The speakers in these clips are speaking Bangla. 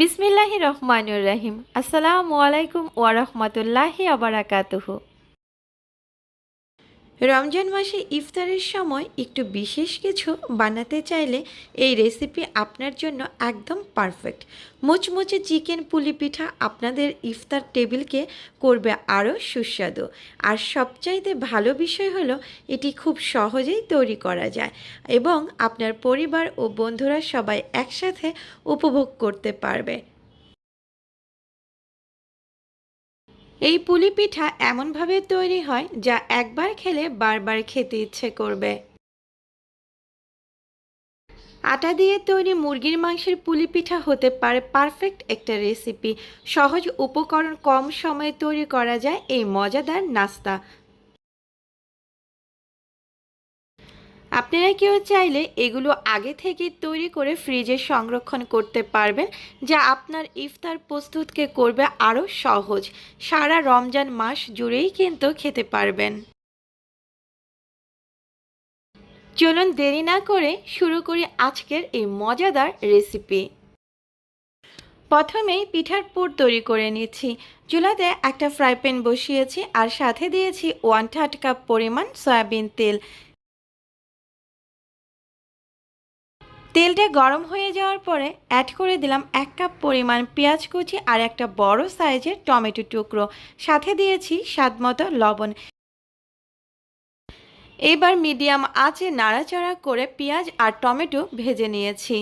বিসমিল্লাহি রহমানুর রাহিম। আসসালামু আলাইকুম ওয়া আবরাকাতুহু রমজান মাসে ইফতারের সময় একটু বিশেষ কিছু বানাতে চাইলে এই রেসিপি আপনার জন্য একদম পারফেক্ট মুচমুচে চিকেন পুলি পিঠা আপনাদের ইফতার টেবিলকে করবে আরও সুস্বাদু। আর সবচাইতে ভালো বিষয় হলো, এটি খুব সহজেই তৈরি করা যায় এবং আপনার পরিবার ও বন্ধুরা সবাই একসাথে উপভোগ করতে পারবে। এই পুলি পিঠা এমনভাবে তৈরি হয় যা একবার খেলে বারবার খেতে ইচ্ছে করবে। আটা দিয়ে তৈরি মুরগির মাংসের পুলি পিঠা হতে পারে পারফেক্ট একটা রেসিপি। সহজ উপকরণ কম সময়ে তৈরি করা যায় এই মজাদার নাস্তা। আপনারা কেউ চাইলে এগুলো আগে থেকে তৈরি করে ফ্রিজে সংরক্ষণ করতে পারবেন, যা আপনার ইফতার প্রস্তুতকে করবে আরও সহজ। সারা রমজান মাস জুড়েই কিন্তু খেতে পারবেন। চলুন দেরি না করে শুরু করি আজকের এই মজাদার রেসিপি। প্রথমেই পিঠার পুর তৈরি করে নিচ্ছি। চুলাতে একটা ফ্রাই প্যান বসিয়েছি আর সাথে দিয়েছি ওয়ান থার্ড কাপ পরিমাণ সয়াবিন তেল। তেলটা গরম হয়ে যাওয়ার পরে অ্যাড করে দিলাম এক কাপ পরিমাণ পেঁয়াজ কুচি আর একটা বড় সাইজের টমেটো টুকরো। সাথে দিয়েছি স্বাদ মতো লবণ। এবার মিডিয়াম আঁচে নাড়াচাড়া করে পেঁয়াজ আর টমেটো ভেজে নিয়েছি।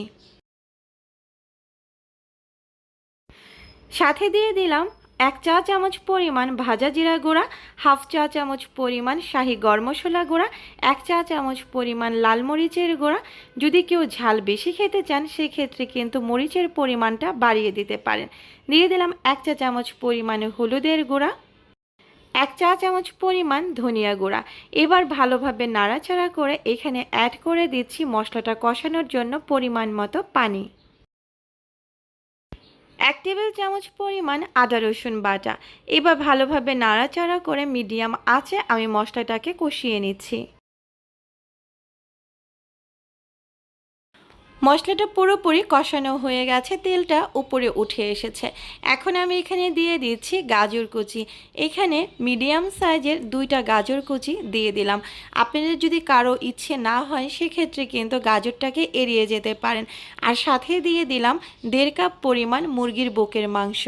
সাথে দিয়ে দিলাম এক চা চামচ পরিমাণ ভাজা জিরা গুঁড়া, হাফ চা চামচ পরিমাণ শাহি গরম মশলা গুঁড়া, এক চা চামচ পরিমাণ লাল মরিচের গুঁড়া। যদি কেউ ঝাল বেশি খেতে চান, সেক্ষেত্রে কিন্তু মরিচের পরিমাণটা বাড়িয়ে দিতে পারেন। দিয়ে দিলাম এক চা চামচ পরিমাণে হলুদের গুঁড়া, এক চা চামচ পরিমাণ ধনিয়া গুঁড়া। এবার ভালোভাবে নাড়াচাড়া করে এখানে অ্যাড করে দিচ্ছি মশলাটা কষানোর জন্য পরিমাণ মতো পানি। এক টেবিল চামচ পরিমাণ আদা রসুন বাটা। এবার ভালোভাবে নাড়াচাড়া করে মিডিয়াম আছে আমি মশলাটাকে কষিয়ে নিচ্ছি। মশলাটা পুরোপুরি কষানো হয়ে গেছে, তেলটা উপরে উঠে এসেছে। এখন আমি এখানে দিয়ে দিচ্ছি গাজর কুচি। এখানে মিডিয়াম সাইজের দুইটা গাজর কুচি দিয়ে দিলাম। আপনাদের যদি কারও ইচ্ছে না হয়, সেক্ষেত্রে কিন্তু গাজরটাকে এড়িয়ে যেতে পারেন। আর সাথে দিয়ে দিলাম দেড় কাপ পরিমাণ মুরগির বুকের মাংস।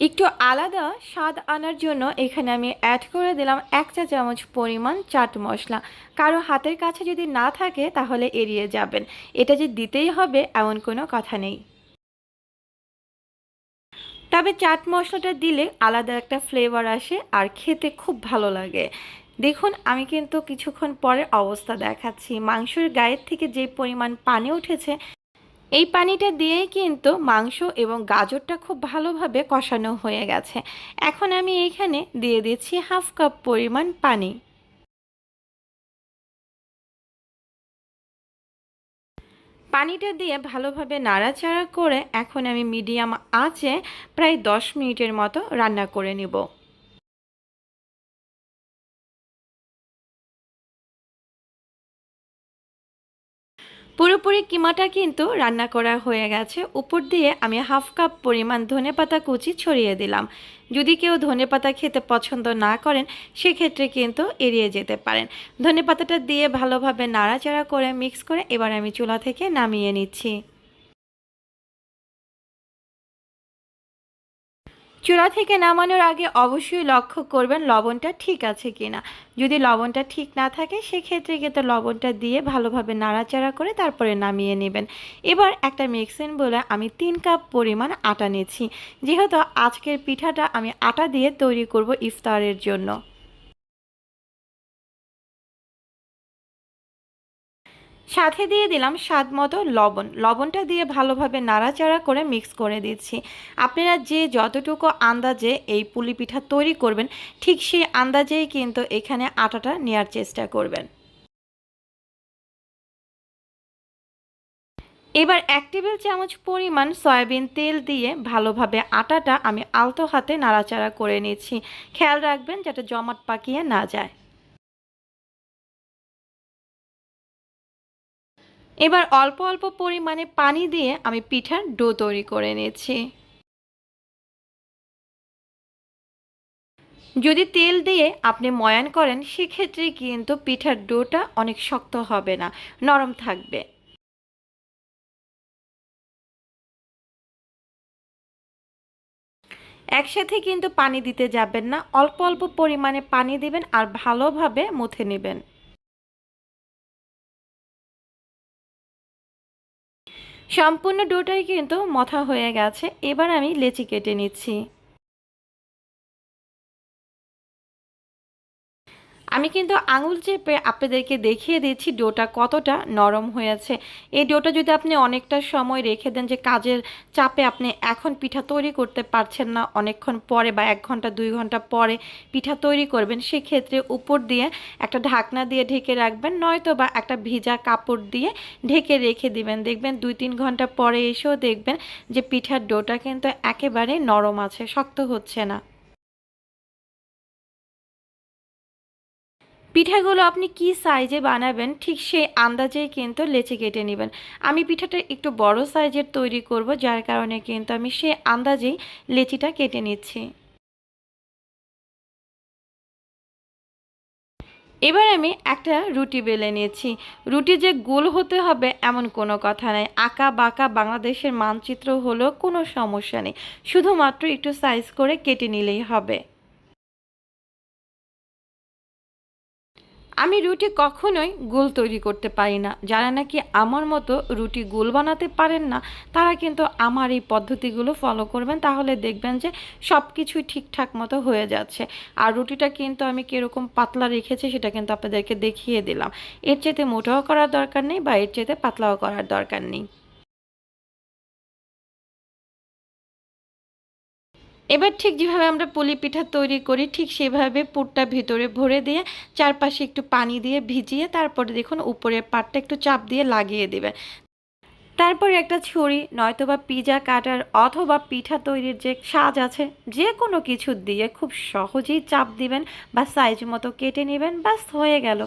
একটু আলাদা স্বাদ আনার জন্য এখানে আমি অ্যাড করে দিলাম এক চা চামচ পরিমাণ চাট মশলা। কারও হাতের কাছে যদি না থাকে তাহলে এড়িয়ে যাবেন। এটা যে দিতেই হবে এমন কোনো কথা নেই। তবে চাট মশলাটা দিলে আলাদা একটা ফ্লেভার আসে আর খেতে খুব ভালো লাগে। দেখুন, আমি কিন্তু কিছুক্ষণ পরে অবস্থা দেখাচ্ছি। মাংসের গায়ের থেকে যে পরিমাণ পানি উঠেছে এই পানিটা দিয়েই কিন্তু মাংস এবং গাজরটা খুব ভালোভাবে কষানো হয়ে গেছে। এখন আমি এখানে দিয়ে দিচ্ছি হাফ কাপ পরিমাণ পানি। পানিটা দিয়ে ভালোভাবে নাড়াচাড়া করে এখন আমি মিডিয়াম আঁচে প্রায় দশ মিনিটের মতো রান্না করে নেব। পুরোপুরি কিমাটা কিন্তু রান্না করা হয়ে গেছে। উপর দিয়ে আমি হাফ কাপ পরিমাণ ধনে পাতা কুচি ছড়িয়ে দিলাম। যদি কেউ ধনে পাতা খেতে পছন্দ না করেন, সেক্ষেত্রে কিন্তু এড়িয়ে যেতে পারেন। ধনে পাতাটা দিয়ে ভালোভাবে নাড়াচাড়া করে মিক্স করে এবার আমি চুলা থেকে নামিয়ে নিচ্ছি। চূড়া থেকে নামানোর আগে অবশ্যই লক্ষ্য করবেন লবণটা ঠিক আছে কিনা। যদি লবণটা ঠিক না থাকে, সেক্ষেত্রে কিন্তু লবণটা দিয়ে ভালোভাবে নাড়াচাড়া করে তারপরে নামিয়ে নেবেন। এবার একটা মিক্সিং বলে আমি তিন কাপ পরিমাণ আটা নিচ্ছি যেহেতু আজকের পিঠাটা আমি আটা দিয়ে তৈরি করব ইফতারের জন্য। সাথে দিয়ে দিলাম স্বাদ মতো লবণ। লবণটা দিয়ে ভালোভাবে নাড়াচাড়া করে মিক্স করে দিচ্ছি। আপনারা যে যতটুকু আন্দাজে এই পুলি পিঠা তৈরি করবেন, ঠিক সেই আন্দাজেই কিন্তু এখানে আটাটা নেওয়ার চেষ্টা করবেন। এবার এক টেবিল চামচ পরিমাণ সয়াবিন তেল দিয়ে ভালোভাবে আটাটা আমি আলতো হাতে নাড়াচাড়া করে নিচ্ছি। খেয়াল রাখবেন যাতে জমাট পাকিয়ে না যায়। এবার অল্প অল্প পরিমাণে পানি দিয়ে আমি পিঠার ডো তৈরি করে নিয়েছি। যদি তেল দিয়ে আপনি ময়ান করেন সেক্ষেত্রে কিন্তু পিঠার ডোটা অনেক শক্ত হবে না, নরম থাকবে। একসাথে কিন্তু পানি দিতে যাবেন না, অল্প অল্প পরিমাণে পানি দিবেন আর ভালোভাবে মুথে নেবেন। সম্পূর্ণ ডোটাই কিন্তু মথা হয়ে গেছে। এবার আমি লেচি কেটে নিচ্ছি। আমি কিন্তু আঙুল চেপে আপনাদেরকে দেখিয়ে দিচ্ছি ডোটা কতটা নরম হয়েছে। এই ডোটা যদি আপনি অনেকটা সময় রেখে দেন যে কাজের চাপে আপনি এখন পিঠা তৈরি করতে পারছেন না, অনেকক্ষণ পরে বা এক ঘণ্টা, দুই ঘণ্টা পরে পিঠা তৈরি করবেন, সেক্ষেত্রে উপর দিয়ে একটা ঢাকনা দিয়ে ঢেকে রাখবেন, নয়তো বা একটা ভিজা কাপড় দিয়ে ঢেকে রেখে দিবেন। দেখবেন দুই তিন ঘণ্টা পরে এসেও দেখবেন যে পিঠার ডোটা কিন্তু একেবারে নরম আছে, শক্ত হচ্ছে না। পিঠাগুলো আপনি কি সাইজে বানাবেন, ঠিক সেই আন্দাজেই কিন্তু লেচি কেটে নেবেন। আমি পিঠাটা একটু বড় সাইজের তৈরি করব, যার কারণে কিন্তু আমি সেই আন্দাজেই লেচিটা কেটে নিচ্ছি। এবার আমি একটা রুটি বেলে নিয়েছি। রুটি যে গোল হতে হবে এমন কোনো কথা নেই। আঁকা বাঁকা বাংলাদেশের মানচিত্র হলেও কোনো সমস্যা নেই। শুধুমাত্র একটু সাইজ করে কেটে নিলেই হবে। আমি রুটি কখনোই গোল তৈরি করতে পারি না। যারা নাকি আমার মতো রুটি গোল বানাতে পারেন না, তারা কিন্তু আমার এই পদ্ধতিগুলো ফলো করবেন, তাহলে দেখবেন যে সব কিছুই ঠিকঠাক মতো হয়ে যাচ্ছে। আর রুটিটা কিন্তু আমি কীরকম পাতলা রেখেছি, সেটা কিন্তু আপনাদেরকে দেখিয়ে দিলাম। এর চেয়েতে মোটাও করার দরকার নেই বা এর চেতে পাতলাও করার দরকার নেই। এবার ঠিক যেভাবে আমরা পুলি পিঠা তৈরি করি, ঠিক সেভাবে পুরটা ভিতরে ভরে দিয়ে চারপাশে একটু পানি দিয়ে ভিজিয়ে তারপরে দেখুন উপরের পাটটা একটু চাপ দিয়ে লাগিয়ে দেবেন। তারপরে একটা ছুরি, নয়তোবা পিজা কাটার অথবা পিঠা তৈরির যে সাজ আছে যে কোনো কিছু দিয়ে খুব সহজেই চাপ দিবেন বা সাইজ মতো কেটে নেবেন, ব্যাস হয়ে গেল।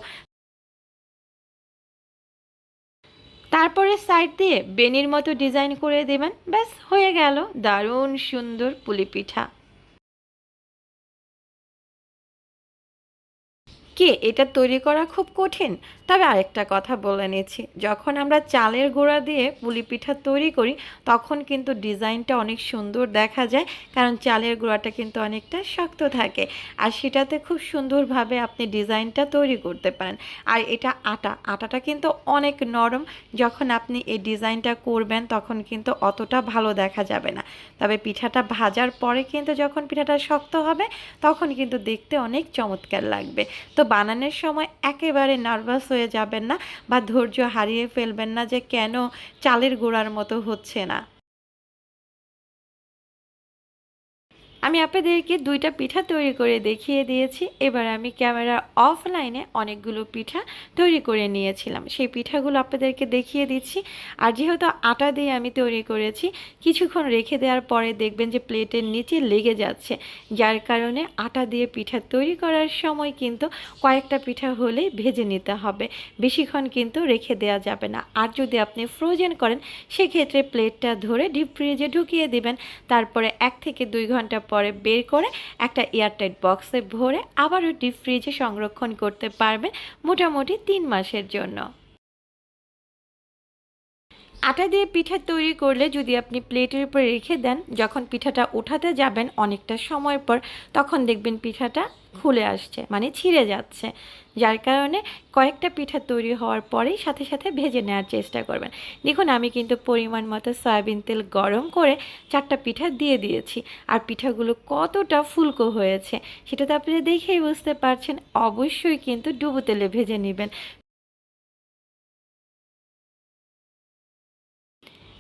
তারপরে সাইড দিয়ে বেনির মতো ডিজাইন করে দেবেন। ব্যাস, হয়ে গেল। দারুণ সুন্দর পুলি পিঠা। কি, এটা তৈরি করা খুব কঠিন? তবে আরেকটা কথা বলে নিচ্ছি। যখন আমরা চালের গুঁড়া দিয়ে পুলি পিঠা তৈরি করি, তখন কিন্তু ডিজাইনটা অনেক সুন্দর দেখা যায়, কারণ চালের গুঁড়াটা কিন্তু অনেকটা শক্ত থাকে। আর সেটাতে খুব সুন্দরভাবে আপনি ডিজাইনটা তৈরি করতে পারেন। আর এটা আটা, আটাটা কিন্তু অনেক নরম। যখন আপনি এই ডিজাইনটা করবেন, তখন কিন্তু অতটা ভালো দেখা যাবে না। তবে পিঠাটা ভাজার পরে কিন্তু যখন পিঠাটা শক্ত হবে, তখন কিন্তু দেখতে অনেক চমৎকার লাগবে। তো বানানোর সময় একেবারে নার্ভাস হয়ে যাবেন না বা ধৈর্য হারিয়ে ফেলবেন না যে কেন চালের গোড়ার মতো হচ্ছে না। আমি আপনাদেরকে দুইটা পিঠা তৈরি করে দেখিয়ে দিয়েছি। এবার আমি ক্যামেরা অফলাইনে অনেকগুলো পিঠা তৈরি করে নিয়েছিলাম। সেই পিঠাগুলো আপনাদেরকে দেখিয়ে দিচ্ছি। আর যেহেতু আটা দিয়ে আমি তৈরি করেছি, কিছুক্ষণ রেখে দেওয়ার পরে দেখবেন যে প্লেটের নিচে লেগে যাচ্ছে। যার কারণে আটা দিয়ে পিঠা তৈরি করার সময় কিন্তু কয়েকটা পিঠা হলেই ভেজে নিতে হবে। বেশিক্ষণ কিন্তু রেখে দেওয়া যাবে না। আর যদি আপনি ফ্রোজেন করেন, সেক্ষেত্রে প্লেটটা ধরে ডিপ ফ্রিজে ঢুকিয়ে দেবেন। তারপরে এক থেকে দুই ঘণ্টা পরে বের করে একটা এয়ারটাইট বক্সে ভরে আবারও ডিপ ফ্রিজে সংরক্ষণ করতে পারবেন মোটামুটি তিন মাসের জন্য। আটা দিয়ে পিঠা তৈরি করলে যদি আপনি প্লেটের উপর রেখে দেন, যখন পিঠাটা ওঠাতে যাবেন অনেকটা সময় পর, তখন দেখবেন পিঠাটা খুলে আসছে মানে ছিঁড়ে যাচ্ছে। যার কারণে কয়েকটা পিঠা তৈরি হওয়ার পরেই সাথে সাথে ভেজে নেওয়ার চেষ্টা করবেন। দেখুন, আমি কিন্তু পরিমাণ মতো সয়াবিন তেল গরম করে চারটা পিঠা দিয়ে দিয়েছি। আর পিঠাগুলো কতটা ফুলকো হয়েছে, সেটা তো আপনি দেখেই বুঝতে পারছেন। অবশ্যই কিন্তু ডুবো তেলে ভেজে নেবেন।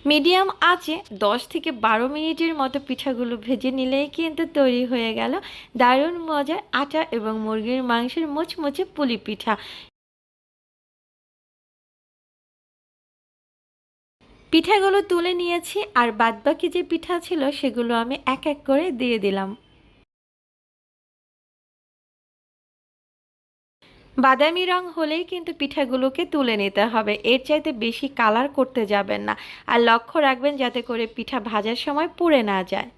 মিডিয়াম আছে, দশ থেকে বারো মিনিটের মতো পিঠাগুলো ভেজে নিলেই কিন্তু তৈরি হয়ে গেল দারুণ মজার আটা এবং মুরগির মাংসের মুচমুচে পুলি পিঠা। পিঠাগুলো তুলে নিয়েছি আর বাদবাকি যে পিঠা ছিল সেগুলো আমি এক এক করে দিয়ে দিলাম। বাদামি রং হলেই কিন্তু পিঠাগুলোকে তুলে নিতে হবে। এর চাইতে বেশি কালার করতে যাবেন না আর লক্ষ্য রাখবেন যাতে করে পিঠা ভাজার সময় পুড়ে না যায়।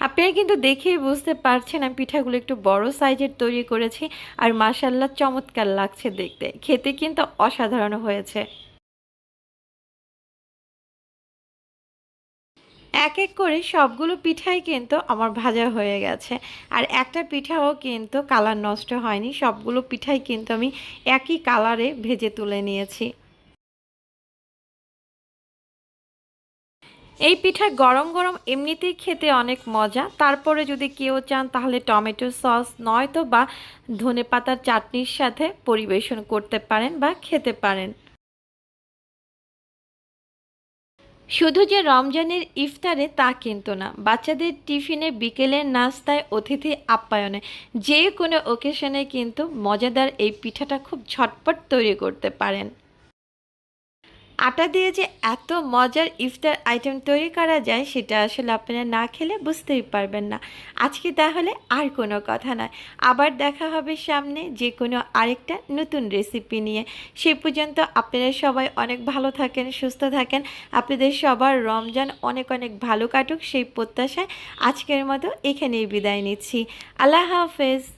আপনারা কিন্তু দেখেই বুঝতে পারছেন আমি পিঠাগুলো একটু বড় সাইজের তৈরি করেছি আর মাসাল্লাহ চমৎকার লাগছে দেখতে। খেতে কিন্তু অসাধারণ হয়েছে। এক এক করে সবগুলো পিঠাই কিন্তু আমার ভাজা হয়ে গেছে। আর একটা পিঠাও কিন্তু কালার নষ্ট হয়নি, সবগুলো পিঠাই কিন্তু আমি একই কালারে ভেজে তুলে নিয়েছি। এই পিঠা গরম গরম এমনিতেই খেতে অনেক মজা। তারপরে যদি কেউ চান তাহলে টমেটো সস নয়তো বা ধনেপাতার চাটনির সাথে পরিবেশন করতে পারেন বা খেতে পারেন। শুধু যে রমজানের ইফতারে তা কিন্তু না, বাচ্চাদের টিফিনে, বিকেলের নাস্তায়, অতিথি আপ্যায়নে, যে কোনো ওকেশনে কিন্তু মজাদার এই পিঠাটা খুব ঝটপট তৈরি করতে পারেন। আটা দিয়ে যে এত মজার ইফতার আইটেম তৈরি করা যায়, সেটা আসলে আপনারা না খেলে বুঝতেই পারবেন না। আজকে তাহলে আর কোনো কথা নয়। আবার দেখা হবে সামনে যে কোনো আরেকটা নতুন রেসিপি নিয়ে। সে পর্যন্ত আপনারা সবাই অনেক ভালো থাকেন, সুস্থ থাকেন। আপনাদের সবার রমজান অনেক অনেক ভালো কাটুক, সেই প্রত্যাশায় আজকের মতো এখানেই বিদায় নিচ্ছি। আল্লাহ হাফেজ।